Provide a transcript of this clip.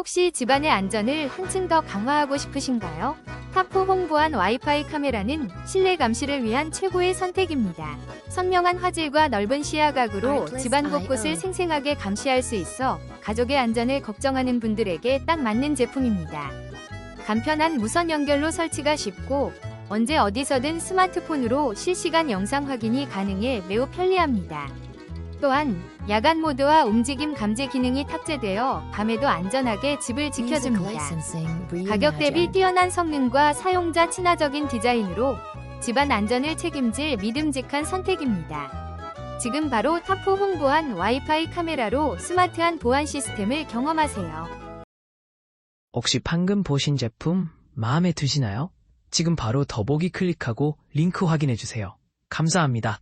혹시 집안의 안전을 한층 더 강화하고 싶으신가요? 타포 홍보한 와이파이 카메라는 실내 감시를 위한 최고의 선택입니다. 선명한 화질과 넓은 시야각으로 집안 곳곳을 생생하게 감시할 수 있어 가족의 안전을 걱정하는 분들에게 딱 맞는 제품입니다. 간편한 무선 연결로 설치가 쉽고 언제 어디서든 스마트폰으로 실시간 영상 확인이 가능해 매우 편리합니다. 또한 야간 모드와 움직임 감지 기능이 탑재되어 밤에도 안전하게 집을 지켜줍니다. 가격 대비 뛰어난 성능과 사용자 친화적인 디자인으로 집안 안전을 책임질 믿음직한 선택입니다. 지금 바로 타포 홍보한 와이파이 카메라로 스마트한 보안 시스템을 경험하세요. 혹시 방금 보신 제품 마음에 드시나요? 지금 바로 더보기 클릭하고 링크 확인해 주세요. 감사합니다.